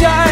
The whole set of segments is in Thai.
หั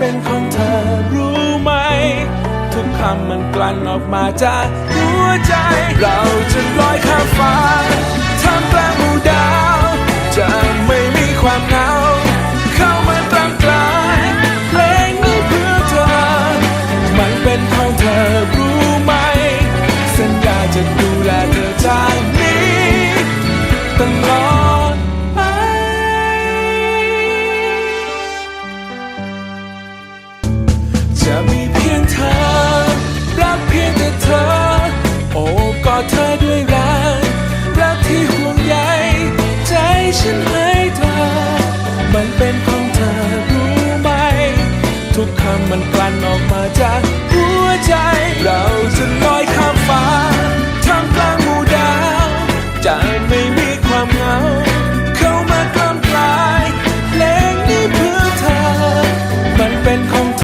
เป็นของเธอรู้ไหม ทุกคำมันกลั่นออกมาจากหัวใจ เราจะลอยข้ามฟ้าทำกลางหมู่ดาว อบเธอด้วยรัก รักที่ห่วงใยใจฉันให้เธอ มันเป็นของเธอรู้ไหม ทุกคำมันกลั่นออกมาจากหัวใจ เราจะลอยข้ามฟ้าท่ามกลางหมู่ดาวจาก